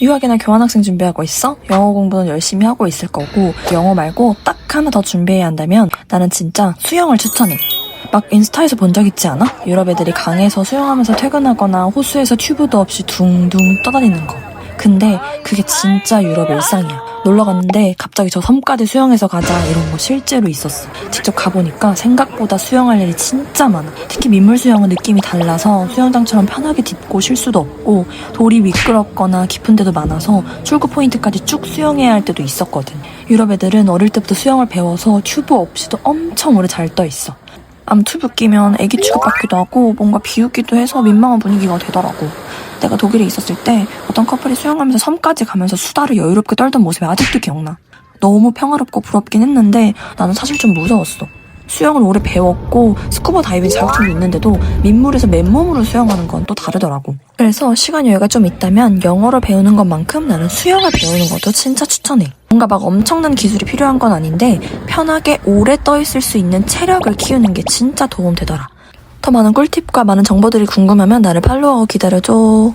유학이나 교환학생 준비하고 있어? 영어 공부는 열심히 하고 있을 거고 영어 말고 딱 하나 더 준비해야 한다면 나는 진짜 수영을 추천해. 막 인스타에서 본 적 있지 않아? 유럽 애들이 강에서 수영하면서 퇴근하거나 호수에서 튜브도 없이 둥둥 떠다니는 거. 근데 그게 진짜 유럽 일상이야. 놀러 갔는데 갑자기 저 섬까지 수영해서 가자 이런 거 실제로 있었어. 직접 가보니까 생각보다 수영할 일이 진짜 많아. 특히 민물 수영은 느낌이 달라서 수영장처럼 편하게 딛고 쉴 수도 없고 돌이 미끄럽거나 깊은 데도 많아서 출구 포인트까지 쭉 수영해야 할 때도 있었거든. 유럽 애들은 어릴 때부터 수영을 배워서 튜브 없이도 엄청 오래 잘 떠 있어. 암 튜브 끼면 애기 취급받기도 하고 뭔가 비웃기도 해서 민망한 분위기가 되더라고. 내가 독일에 있었을 때 어떤 커플이 수영하면서 섬까지 가면서 수다를 여유롭게 떨던 모습이 아직도 기억나. 너무 평화롭고 부럽긴 했는데 나는 사실 좀 무서웠어. 수영을 오래 배웠고 스쿠버 다이빙 자격증도 있는데도 민물에서 맨몸으로 수영하는 건 또 다르더라고. 그래서 시간 여유가 좀 있다면 영어를 배우는 것만큼 나는 수영을 배우는 것도 진짜 추천해. 뭔가 막 엄청난 기술이 필요한 건 아닌데 편하게 오래 떠 있을 수 있는 체력을 키우는 게 진짜 도움되더라. 더 많은 꿀팁과 많은 정보들이 궁금하면 나를 팔로우하고 기다려줘.